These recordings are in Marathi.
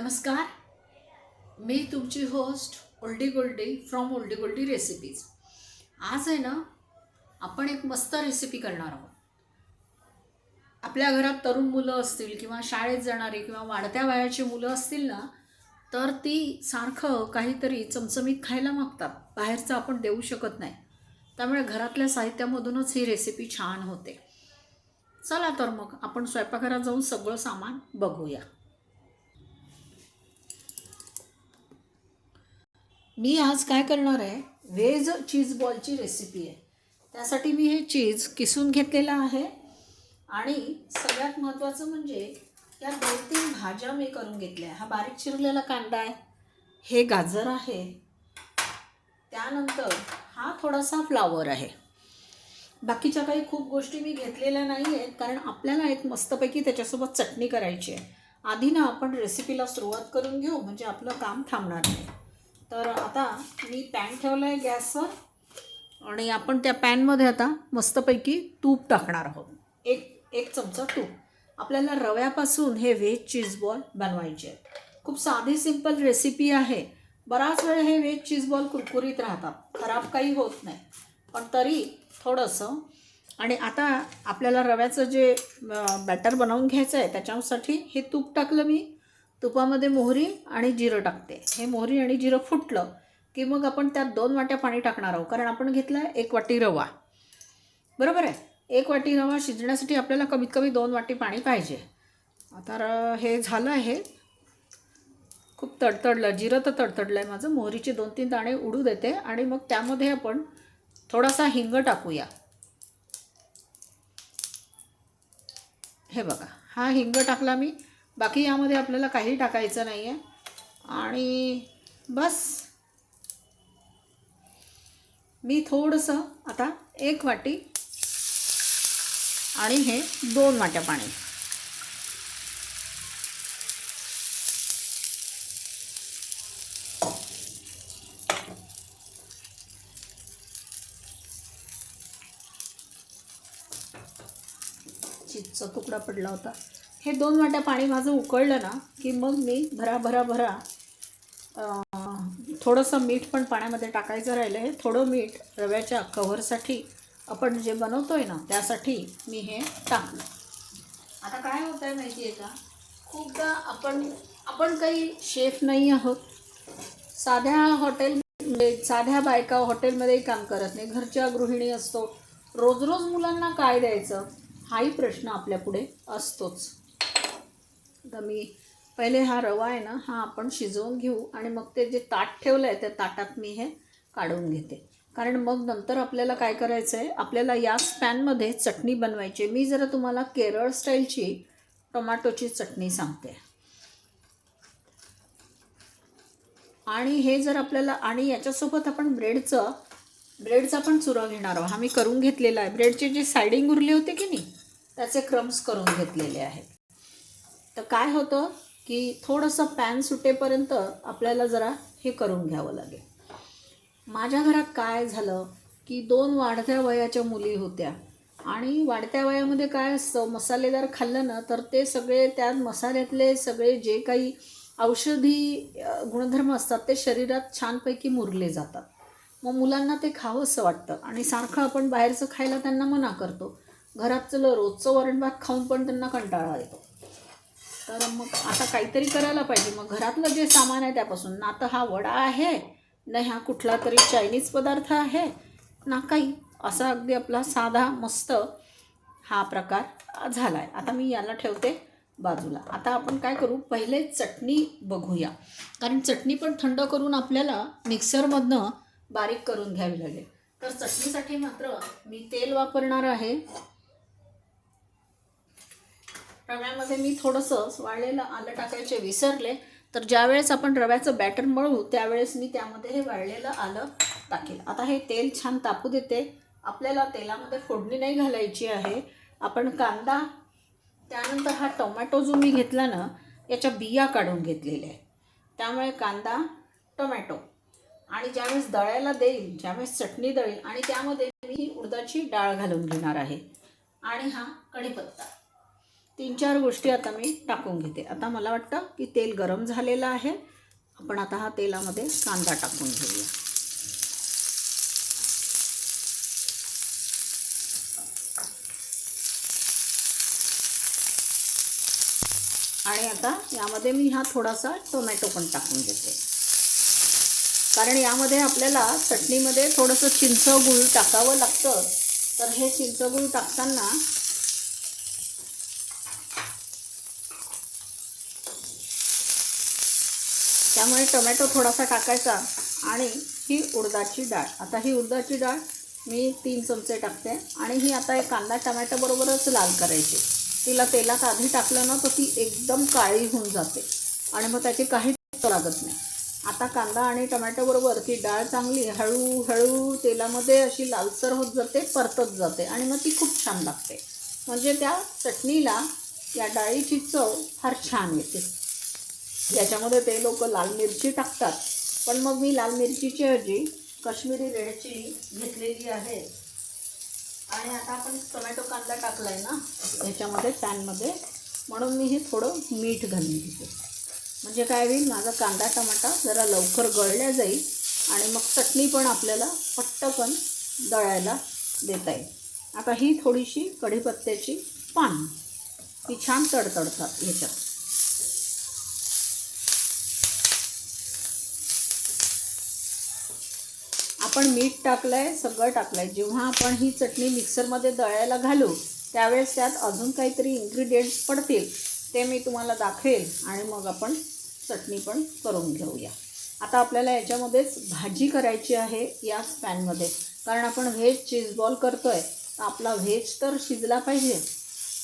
नमस्कार. मी तुमची host Oldie Goldie from Oldie Goldie recipes आज आहे ना आपण एक मस्त रेसिपी करणार आहोत. आपल्या घरात तरुण मुलं असतील किंवा शाळेत जाणारी किंवा वाढत्या वयाची मुलं असतील ना तर ती सारखं काहीतरी चमचमीत खायला मागतात. बाहेरचं आपण देऊ शकत नाही. त्यामुळे घरातल्या साहित्यामधूनच ही रेसिपी छान होते. चला तर मग आपण स्वयंपाकघरात जाऊन सगळं सामान बघूया. मी आज काय करणार आहे? व्हेज चीज बॉलची रेसिपी आहे. त्यासाठी मी हे चीज किसून घेतलेलं आहे. आणि सगळ्यात महत्त्वाचं म्हणजे या दोन तीन भाज्या मी करून घेतल्या. हा बारीक चिरलेला कांदा आहे. हे गाजर आहे. त्यानंतर हा थोडासा फ्लावर आहे. बाकीच्या काही खूप गोष्टी मी घेतलेल्या नाही आहेत कारण आपल्याला एक मस्तपैकी त्याच्यासोबत चटणी करायची आहे. आधी ना आपण रेसिपीला सुरुवात करून घेऊ म्हणजे आपलं काम थांबणार नाही. तर आता मी पॅन ठेवलं आहे गॅसवर आणि आपण त्या पॅनमध्ये आता मस्तपैकी तूप टाकणार आहोत. एक एक चमचा तूप. आपल्याला रव्यापासून हे व्हेज चीज बॉल बनवायचे आहेत. खूप साधी सिंपल रेसिपी आहे. बराच वेळ हे व्हेज चीज बॉल कुरकुरीत राहतात. खराब काही होत नाही. पण तरी थोडंसं. आणि आता आपल्याला रव्याचं जे बॅटर बनवून घ्यायचं आहे त्याच्यासाठी हे तूप टाकलं मी. तुपामध्ये मोहरी आणि जिरं टाकते. हे मोहरी आणि जिरं फुटलं की मग आपण त्यात दोन वाट्या पाणी टाकणार आहोत. कारण आपण घेतला आहे एक वाटी रवा. बरोबर आहे? एक वाटी रवा शिजण्यासाठी आपल्याला कमीत कमी दोन वाटी पाणी पाहिजे. आता र- हे झालं आहे. खूप तडतडलं. जिरं तर तडतडलं आहे माझं. मोहरीचे दोन तीन दाणे उडू देते. आणि मग त्यामध्ये आपण थोडासा हिंग टाकूया. हे बघा. हा हिंग टाकला मी. बाकी यामध्ये आपल्याला काही टाकायचं नाही आहे आणि बस. मी थोडंसं आता एक वाटी आणि हे दोन वाट्या पाणी. चिजचा तुकडा पडला होता. हे दोन वाट्या पाणी माझं उकळलं ना की मग मी भरा भरा भरा थोडंसं मीठ पण पाण्यामध्ये टाकायचं राहिलं आहे थोडं मीठ रव्याच्या कव्हरसाठी आपण जे बनवतो आहे ना त्यासाठी मी हे टाकलं. आता काय होतं आहे माहिती आहे का? खूपदा आपण आपण काही शेफ नाही आहोत. साध्या हॉटेल म्हणजे साध्या बायका हॉटेलमध्येही काम करत नाही. घरच्या गृहिणी असतो. रोज रोज मुलांना काय द्यायचं? हाही प्रश्न आपल्यापुढे असतोच. आता मी पहिले हा रवा आहे ना हा आपण शिजवून घेऊ आणि मग ते जे ताट ठेवलं आहे त्या ताटात मी हे काढून घेते. कारण मग नंतर आपल्याला काय करायचं आहे आपल्याला याच पॅनमध्ये चटणी बनवायची आहे. मी जरा तुम्हाला केरळ स्टाईलची टोमॅटोची चटणी सांगते. आणि हे जर आपल्याला आणि याच्यासोबत आपण ब्रेडचं ब्रेडचा पण चुरा घेणार आहोत. हा मी करून घेतलेला आहे. ब्रेडचे जे सायडिंग उरले होते की नाही त्याचे क्रम्स करून घेतलेले आहेत. तर काय होतं की थोडंसं पॅन सुटेपर्यंत आपल्याला जरा हे करून घ्यावं लागेल. माझ्या घरात काय झालं की दोन वाढत्या वयाच्या मुली होत्या आणि वाढत्या वयामध्ये काय असतं मसालेदार खाल्लं ना तर ते सगळे त्या मसाल्यातले सगळे जे काही औषधी गुणधर्म असतात ते शरीरात छानपैकी मुरले जातात. मग मुलांना ते खावंसं वाटतं आणि सारखं आपण बाहेरचं खायला त्यांना मना करतो. घरातलं रोजचं वरणभात खाऊन पण त्यांना कंटाळा येतो. तर मग आता काहीतरी करायला पाहिजे. मग घरातलं जे सामान आहे त्यापासून. ना तर हा वडा आहे ना हा कुठला तरी चायनीज पदार्थ आहे ना काही. असा अगदी आपला साधा मस्त हा प्रकार झाला आहे आता मी याला ठेवते बाजूला. आता आपण काय करू? पहिले चटणी बघूया. कारण चटणी पण थंड करून आपल्याला मिक्सरमधनं बारीक करून घ्यावी लागेल. तर चटणीसाठी मात्र मी तेल वापरणार आहे. रव्यामध्ये मी थोडंसं वाळलेलं आलं टाकायचे विसरले. तर ज्यावेळेस आपण रव्याचं बॅटर मळू त्यावेळेस मी त्यामध्ये हे वाळलेलं आलं टाकेल. आता हे तेल छान तापू देते. आपल्याला तेलामध्ये फोडणी नाही घालायची आहे. आपण कांदा त्यानंतर हा टोमॅटो जो मी घेतला ना याच्या बिया काढून घेतलेल्या आहे त्यामुळे कांदा टोमॅटो आणि ज्यावेळेस दळायला देईल ज्यावेळेस चटणी दळेल आणि त्यामध्ये मी ही उडदाची डाळ घालून घेणार आहे. आणि हा कढीपत्ता. तीन चार गोष्टी आता मी टाकून घेते. आता मला वाटतं की तेल गरम झालेलं आहे. आपण आता हा तेलामध्ये कांदा टाकून घेऊया. आणि आता यामध्ये मी हा थोडासा टोमॅटो पण टाकून घेते. कारण यामध्ये आपल्याला चटणीमध्ये थोडंसं चिंचगूळ टाकावं लागतं. तर हे चिंचगूळ टाकताना त्यामुळे टोमॅटो थोडासा टाकायचा आणि ही उडदाची डाळ. आता ही उडदाची डाळ मी तीन चमचे टाकते आणि ही आता एक कांदा टमॅटोबरोबरच लाल करायची. तिला तेलात आधी टाकलं ना तर ती एकदम काळी होऊन जाते आणि मग त्याची काही लागत नाही. आता कांदा आणि टमॅटोबरोबर ती डाळ चांगली हळूहळू तेलामध्ये अशी लालसर होत जाते परतत जाते आणि मग ती खूप छान लागते. म्हणजे त्या चटणीला या डाळीची चव फार छान येते. याच्यामध्ये ते लोक लाल मिरची टाकतात. पण मग मी लाल मिरचीची ऐवजी कश्मीरी रेड चिली घेतलेली आहे. आणि आता आपण टोमॅटो कांदा टाकला आहे ना याच्यामध्ये पॅनमध्ये. म्हणून मी हे थोडं मीठ घालून घेते. म्हणजे काय होईल माझा कांदा टमाटा जरा लवकर गळल्या जाईल आणि मग चटणी पण आपल्याला पट्टकन दळायला देता येईल. आता ही थोडीशी कढीपत्त्याची पान ती छान तडतडतात ह्याच्यात आपण मीठ टाकलं आहे सगळं टाकलं आहे जेव्हा आपण ही चटणी मिक्सरमध्ये दळायला घालू त्यावेळेस त्यात अजून काहीतरी इन्ग्रेडियंट्स पडतील ते मी तुम्हाला दाखवेल आणि मग आपण चटणी पण करून घेऊया. आता आपल्याला याच्यामध्येच भाजी करायची आहे या पॅनमध्ये. कारण आपण व्हेज चीज बॉल करतो आहे तर आपला व्हेज तर शिजला पाहिजे.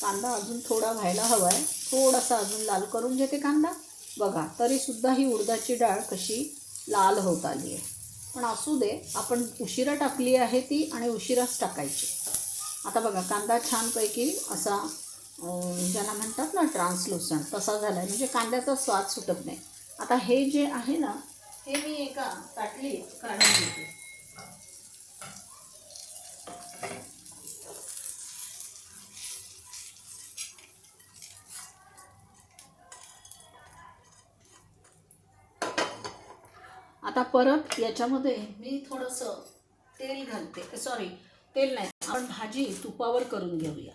कांदा अजून थोडा व्हायला हवा आहे थोडासा अजून लाल करून घेते कांदा. बघा तरीसुद्धा ही उडदाची डाळ कशी लाल होत आली आहे पण असू दे आपण उशिरा टाकली आहे ती आणि उशिराच टाकायची. आता बघा कांदा छानपैकी असा ज्यांना म्हणतात ना ट्रान्सलुसंट तसा झाला आहे म्हणजे कांद्याचा स्वाद सुटत नाही. आता हे जे आहे ना हे मी एका ताटलीत काढून घेते. आता परत याच्यामध्ये मी थोडंसं तेल घालते. सॉरी तेल नाही. आपण भाजी तुपावर करून घेऊया.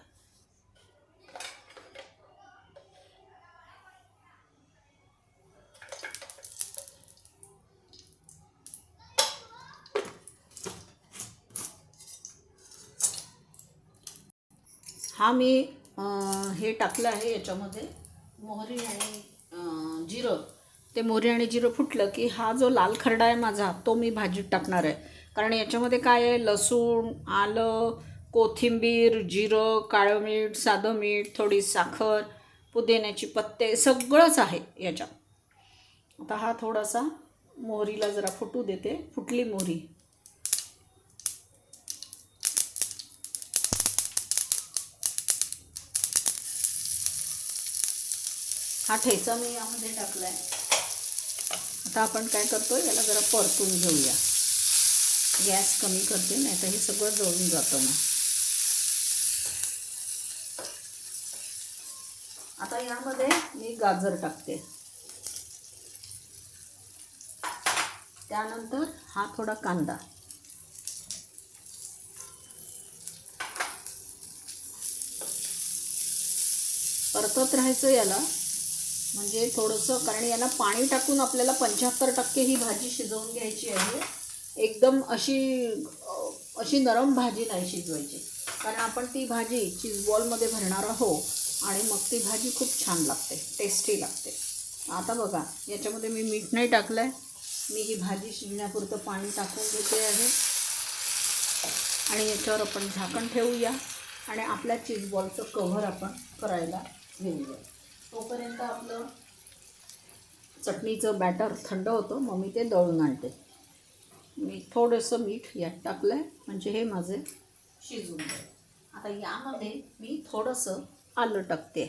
हा मी हे टाकलं आहे याच्यामध्ये. मोहरी आणि जिरं. ते मोहरी आणि जिरं फुटलं की हा जो लाल खरडा आहे माझा तो मी भाजीत टाकणार आहे. कारण याच्यामध्ये काय आहे? लसूण आलं कोथिंबीर जिरं काळं मीठ साधं मीठ थोडी साखर पुदिन्याची पत्ते सगळंच आहे याच्यात. आता हा थोडासा मोहरीला जरा फुटू देते. फुटली मोहरी. हा ठेचा मी यामध्ये टाकला आहे आता आपण काय करतो याला जरा परतून घेऊया. गॅस कमी करते नाही तर हे सगळं जळून जातं मग. आता यामध्ये मी गाजर टाकते. त्यानंतर हा थोडा कांदा. परतत राहायचं याला. म्हणजे थोडंसं कारण याला पाणी टाकून आपल्याला पंच्याहत्तर टक्के ही भाजी शिजवून घ्यायची आहे. एकदम अशी अशी नरम भाजी नाही शिजवायची. कारण आपण ती भाजी चिजबॉलमध्ये भरणार आहोत आणि मग ती भाजी खूप छान लागते टेस्टी लागते. आता बघा याच्यामध्ये मी मीठ नाही टाकलं आहे मी ही भाजी शिजण्यापुरतं पाणी टाकून घेते आहे. आणि याच्यावर आपण झाकण ठेवूया. आणि आपल्या चीज बॉलचं कव्हर आपण करायला घेऊया. तोपर्यंत आपलं चटणीचं बॅटर थंड होतं. मग मी ते दळून आणते. मी थोडंसं मीठ यात टाकलं आहे म्हणजे हे माझे शिजून जाईल आता यामध्ये मी थोडंसं आलं टाकते.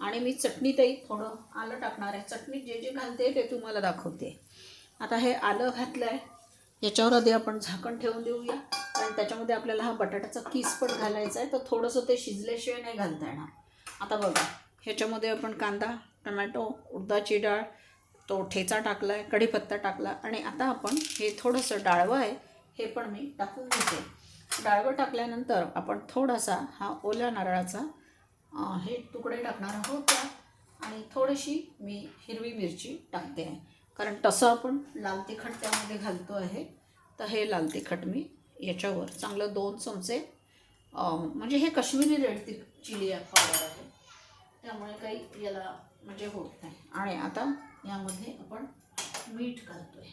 आणि मी चटणीतही थोडं आलं टाकणार आहे. चटणीत जे जे घालते ते तुम्हाला दाखवते. आता हे आलं घातलं आहे याच्यावर आधी आपण झाकण ठेवून देऊया. कारण त्याच्यामध्ये आपल्याला हा बटाट्याचा किस पण घालायचा आहे. तर थोडंसं ते शिजल्याशिवाय नाही घालता येणार. आता बघा. ह्याच्यामध्ये आपण कांदा टमॅटो उडदाची डाळ तो ठेचा टाकला आहे कढीपत्ता टाकला आणि आता आपण हे थोडंसं डाळवं आहे हे पण मी टाकून घेते. डाळवं टाकल्यानंतर आपण थोडासा हा ओल्या नारळाचा हे तुकडे टाकणार आहोत आणि थोडीशी मी हिरवी मिरची टाकते आहे. कारण तसं आपण लाल तिखट त्यामध्ये घालतो आहे तर हे लाल तिखट मी याच्यावर चांगलं दोन चमचे म्हणजे हे काश्मीरी रेड ति चिली पावडर आहे. त्यामुळे काही याला म्हणजे होत नाही. आणि आता यामध्ये आपण मीठ घालतोय.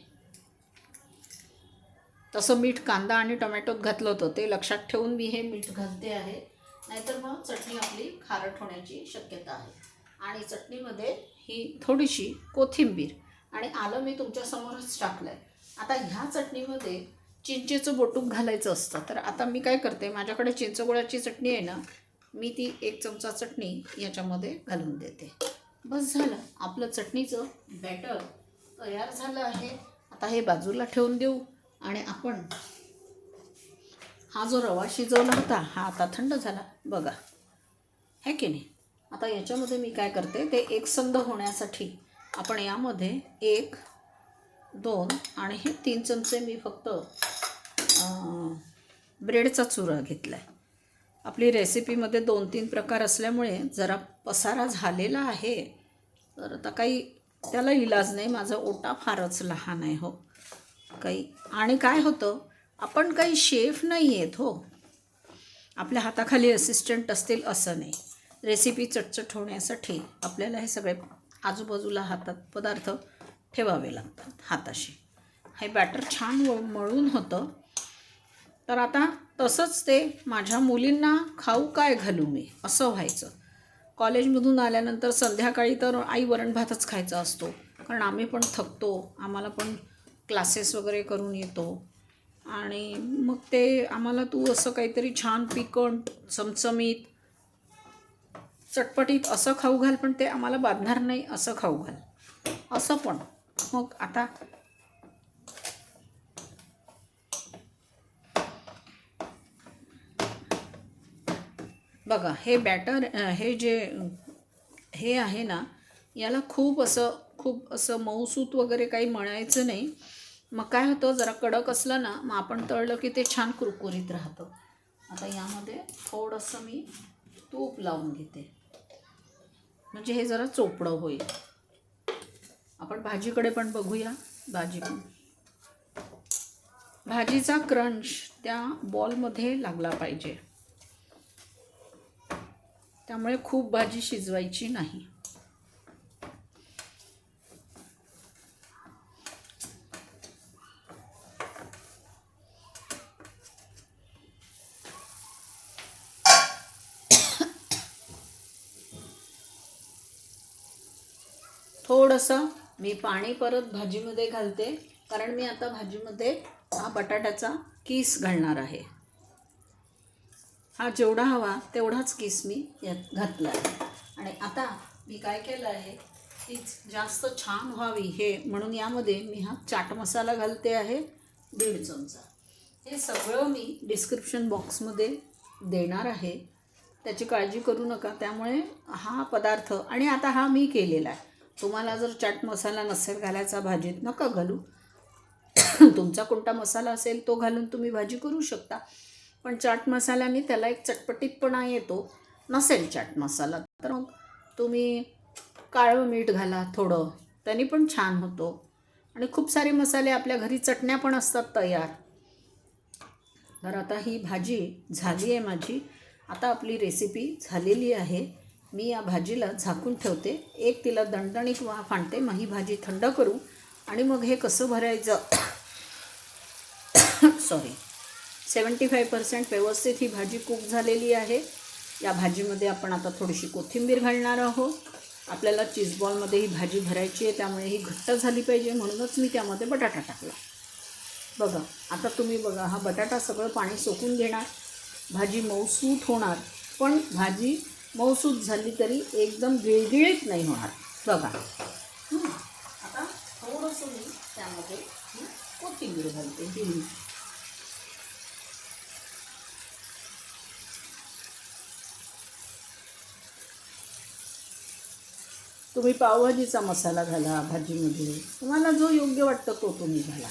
तसं मीठ कांदा आणि टोमॅटोत घातलं होतं ते लक्षात ठेवून मी हे मीठ घालते आहे. नाहीतर मग चटणी आपली खारट होण्याची शक्यता आहे. आणि चटणीमध्ये ही थोडीशी कोथिंबीर आणि आलं मी तुमच्यासमोरच टाकलं आहे आता ह्या चटणीमध्ये चिंचेचं बोटूक घालायचं असतं तर आता मी काय करते माझ्याकडे चिंचगुळाची चटणी आहे ना मी ती एक चमचा चटणी याच्यामध्ये घालून देते. बस झालं. आपलं चटणीचं बॅटर तयार झालं आहे. आता हे बाजूला ठेवून देऊ आणि आपण हा जो रवा शिजवला होता हा आता थंड झाला. बघा. है की नाही? आता याच्यामध्ये मी काय करते ते एकसंद होण्यासाठी आपण यामध्ये एक दोन आणि हे तीन चमचे मी फक्त ब्रेडचा चुरा घेतला आहे आपली रेसिपीमध्ये दोन तीन प्रकार असल्यामुळे जरा पसारा झालेला आहे. तर आता काही त्याला इलाज नाही माझा ओटा फारच लहान आहे हो. काही आणि काय होतं आपण काही शेफ नाही आहेत हो. आपल्या हाताखाली असिस्टंट असतील असं नाही. रेसिपी चटचट होण्यासाठी आपल्याला हे सगळे आजूबाजूला हातात पदार्थ ठेवावे लागतात हाताशी. हे बॅटर छान मळून होतं. तर आता तसंच ते माझ्या मुलींना खाऊ काय घालू मी? असं व्हायचं. कॉलेजमधून आल्यानंतर संध्याकाळी तर आई वरण भातच खायचा असतो. कारण आम्ही पण थकतो. आम्हाला पण क्लासेस वगैरे करून येतो. आणि मग ते आम्हाला तू असं काहीतरी छान पिकंट चमचमीत चटपटीत असं खाऊ घाल पण ते आम्हाला बांधणार नाही असं खाऊ घाल. असं पण. मग आता बघा हे बॅटर हे जे हे आहे ना याला खूप असं खूप असं मऊसूत वगैरे काही म्हणायचं नाही. मग काय होतं जरा कडक असलं ना मग आपण तळलं की ते छान कुरकुरीत राहतं. आता यामध्ये थोडंसं मी तूप लावून घेते. म्हणजे हे जरा चोपडं होईल. आपण भाजीकडे पण बघूया भाजी पण. भाजीचा क्रंच त्या बॉलमध्ये लागला पाहिजे. त्यामुळे खूप भाजी शिजवायची नाही. थोडंसं मी पाणी परत भाजीमध्ये घालते कारण मी आता भाजीमध्ये हा बटाट्याचा कीस घालणार आहे. हा जेवढा हवा तेवढाच किस मी यात घातला आहे. आणि आता मी काय केलं आहे तीच जास्त छान व्हावी हे म्हणून यामध्ये मी हा चाट मसाला घालते आहे दीड चमचा. हे सगळं मी डिस्क्रिप्शन बॉक्समध्ये देणार आहे. त्याची काळजी करू नका त्यामुळे हा पदार्थ आणि आता हा मी केलेला आहे. तुम्हाला जर चाट मसाला नसेल घालायचा भाजीत नका घालू. तुमचा कोणता मसाला असेल तो घालून तुम्ही भाजी करू शकता. पण चाट मसाल्याने त्याला एक चटपटीतपणा येतो. नसेल चाट मसाला तर मग तुम्ही काळं मीठ घाला थोडं. त्याने पण छान होतो. आणि खूप सारे मसाले आपल्या घरी चटण्या पण असतात तयार. तर आता ही भाजी झाली आहे माझी. आता आपली रेसिपी झालेली आहे. मी या भाजीला झाकून ठेवते. एक तिला दणदणीत वाफ आणते. मग ही भाजी थंड करू. आणि मग हे कसं भरायचं? सॉरी सेवन्टी फाय पर्सेंट व्यवस्थित ही भाजी कुक झालेली आहे. या भाजीमध्ये आपण आता थोडीशी कोथिंबीर घालणार आहोत. आपल्याला चीजबॉलमध्ये ही भाजी भरायची आहे त्यामुळे ही घट्ट झाली पाहिजे. म्हणूनच मी त्यामध्ये बटाटा टाकला. बघा आता तुम्ही बघा हा बटाटा सगळं पाणी सोकून घेणार. भाजी मऊसूत होणार पण भाजी मऊसूत झाली तरी एकदम गिळगिळीत नाही होणार. बघा. आता थोडंसं मी त्यामध्ये कोथिंबीर घालते हिरवी तुम्ही पावभाजीचा मसाला घाला भाजीमध्ये. तुम्हाला जो योग्य वाटतो तो तुम्ही घाला.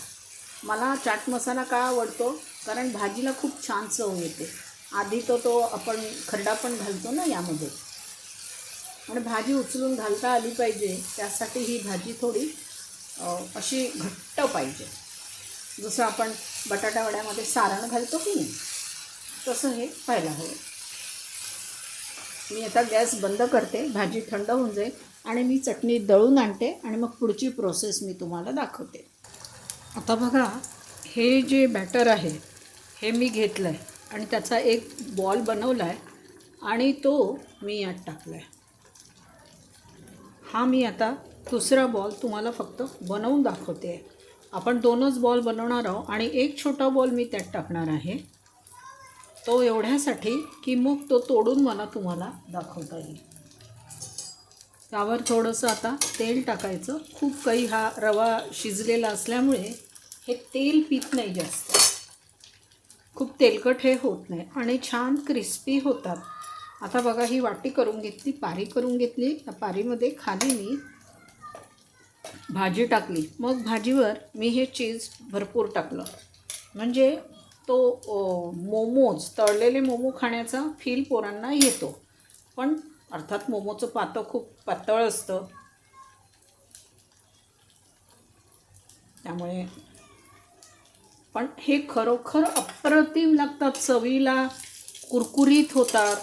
मला चाट मसाला का आवडतो? कारण भाजीला खूप छान चव येते. आधी तो तो आपण खरडा पण घालतो ना यामध्ये. आणि भाजी उचलून घालता आली पाहिजे. त्यासाठी ही भाजी थोडी अशी घट्ट पाहिजे. जसं आपण बटाटावड्यामध्ये सारण घालतो की नाही? तसं हे पाहायला हवं. मी आता गॅस बंद करते. भाजी थंड होऊन जाईल. आणि मी चटणी दळून आणते आणि मग पुढची प्रोसेस मी तुम्हाला दाखवते. आता बघा हे जे बॅटर आहे हे मी घेतलं आहे आणि त्याचा एक बॉल बनवला आहे आणि तो मी यात टाकला आहे हा मी आता दुसरा बॉल तुम्हाला फक्त बनवून दाखवते. आहे आपण दोनच बॉल बनवणार आहोत आणि एक छोटा बॉल मी त्यात टाकणार आहे. तो एवढ्यासाठी की मग तो तोडून मला तुम्हाला दाखवता येईल. त्यावर थोडंसं आता तेल टाकायचं. खूप काही हा रवा शिजलेला असल्यामुळे हे तेल पित नाही जास्त. खूप तेलकट हे होत नाही आणि छान क्रिस्पी होतात. आता बघा ही वाटी करून घेतली पारी करून घेतली. त्या पारीमध्ये खाली मी भाजी टाकली. मग भाजीवर मी हे चीज भरपूर टाकलं. म्हणजे तो मोमोज तळलेले मोमो खाण्याचा फील पोरांना येतो. पण अर्थात मोमोचं पातं खूप पातळ असतं. त्यामुळे पण हे खरोखर अप्रतिम लागतात. चवीला कुरकुरीत होतात.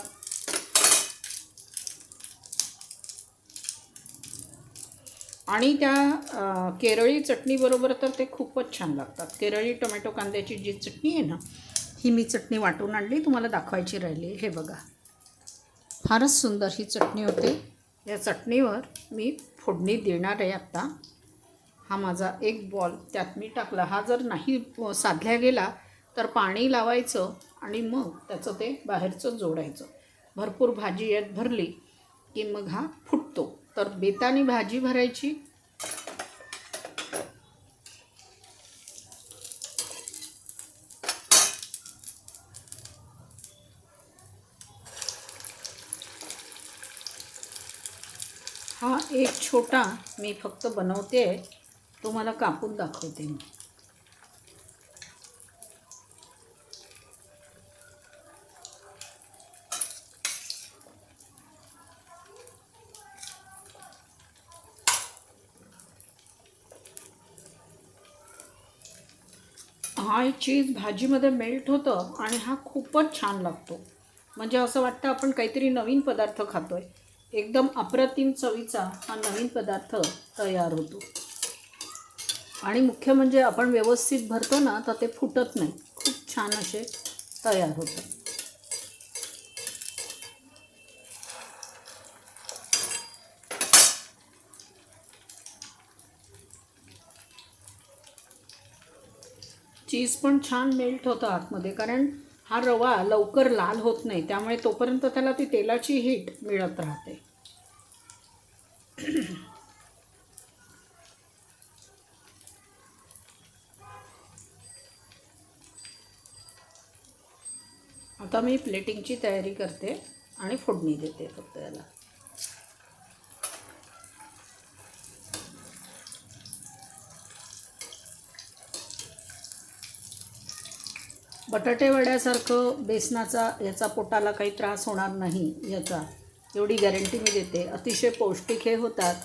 आणि त्या केरळी चटणीबरोबर तर ते खूपच छान लागतात. केरळी टोमॅटो कांद्याची जी चटणी आहे ना ही मी चटणी वाटून आणली तुम्हाला दाखवायची राहिली. हे बघा. फारच सुंदर ही चटणी होते. या चटणीवर मी फोडणी देणार आहे आत्ता हा माझा एक बॉल त्यात मी टाकला. हा जर नाही साधल्या गेला तर पाणी लावायचं आणि मग त्याचं ते बाहेरचं जोडायचं. भरपूर भाजी यात भरली की मग हा फुटतो. तर बेतानी भाजी भरायची हा एक छोटा मी फक्त बनवते तो मला कापून दाखवते मी. हा चीज भाजीमध्ये मेल्ट होतं आणि हा खूपच छान लागतो. म्हणजे असं वाटतं आपण काहीतरी नवीन पदार्थ खातोय. एकदम अप्रतिम चवीचा हा नवीन पदार्थ तयार होतो. आणि मुख्य म्हणजे आपण व्यवस्थित भरतो ना तर ते फुटत नाही. खूप छान असे तयार होतं चीज पण छान मेल्ट होतं आतमध्ये कारण हा रवा लवकर लाल होत नाही त्यामुळे तोपर्यंत त्याला ती तेलाची हीट मिळत राहते. आता मी प्लेटिंगची तयारी करते आणि फोडणी देते फक्त याला. बटाटेवड्यासारखं बेसनाचा याचा पोटाला काही त्रास होणार नाही याचा. एवढी गॅरंटी मी देते. अतिशय पौष्टिक हे होतात.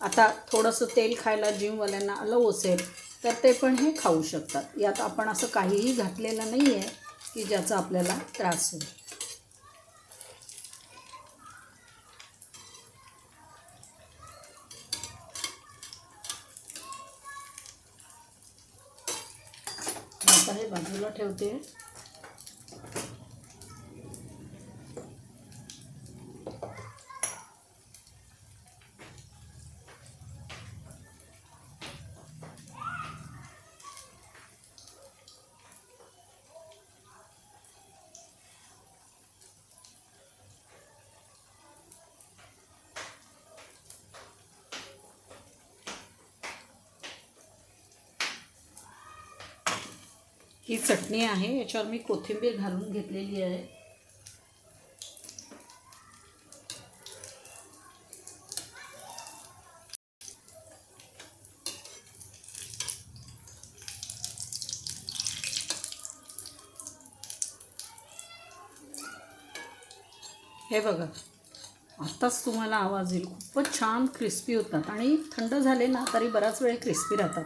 आता थोडंसं तेल खायला जिमवाल्यांना आलं असेल तर ते पण हे खाऊ शकतात. यात आपण असं काहीही घातलेलं नाही आहे की ज्याचा आपल्याला त्रास होईल आता हे बाजूला ठेवते. ही चटणी आहे याच्यावर मी कोथिंबीर घालून घेतलेली आहे. हे बघा आत्ताच तुम्हाला आवाज येईल. खूपच छान क्रिस्पी होतात आणि थंड झाले ना तरी बराच वेळ क्रिस्पी राहतात.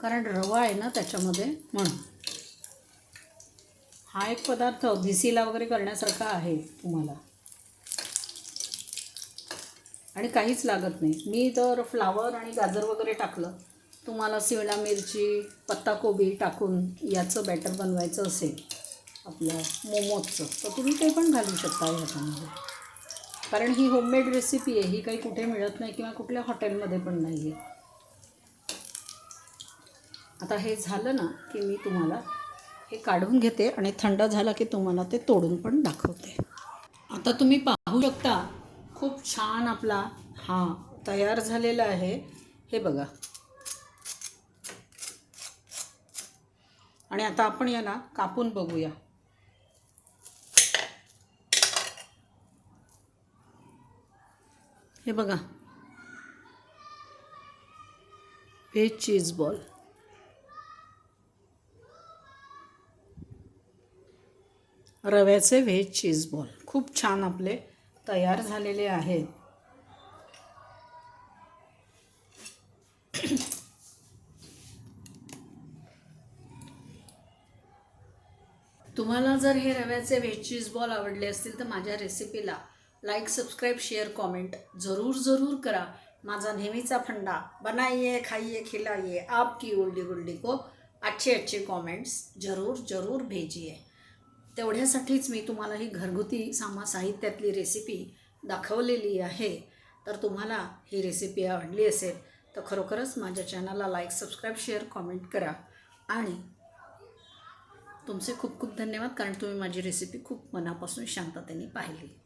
कारण रवा आहे ना त्याच्यामध्ये म्हणून. हा एक पदार्थ भिसीला वगैरे करण्यासारखा आहे तुम्हाला. आणि काहीच लागत नाही. मी तर फ्लावर आणि गाजर वगैरे टाकलं तुम्हाला शिमला मिरची पत्ताकोबी टाकून याचं बॅटर बनवायचं असेल आपलं मोमोजचं तर तुम्ही ते पण घालू शकता ह्याच्यामध्ये. कारण ही होममेड रेसिपी आहे ही काही कुठे मिळत नाही किंवा कुठल्या हॉटेलमध्ये पण नाही आहे आता हे झालं ना की मी तुम्हाला हे काढून घेते आणि थंड झालं की तुम्हाला ते तोडून पण दाखवते. आता तुम्ही पाहू शकता खूप छान आपला हा तयार झालेला आहे. हे बघा. आणि आता आपण याला कापून बघूया. हे बघा. Veg cheese ball. रव्याचे व्हेज चीज बॉल खूप छान आपले तयार झालेले आहेत. तुम्हाला जर हे रव्याचे व्हेज चीज बॉल आवडले असतील तर माझ्या रेसिपीला लाईक सबस्क्राईब शेअर कॉमेंट जरूर जरूर करा. माझा नेहमीचा फंडा बनाइए खाइए खिलाइए. आपकी उल्डी गुल्डी को अच्छे अच्छे कॉमेंट्स जरूर जरूर भेजिए. तेवढ्यासाठीच मी तुम्हाला ही घरगुती सामा साहित्यातली रेसिपी दाखवलेली आहे. तर तुम्हाला ही रेसिपी आवडली असेल तर खरोखरच माझ्या चॅनलला लाईक सबस्क्राईब शेअर कॉमेंट करा. आणि तुमचे खूप खूप धन्यवाद कारण तुम्ही माझी रेसिपी खूप मनापासून शांततेने पाहिली.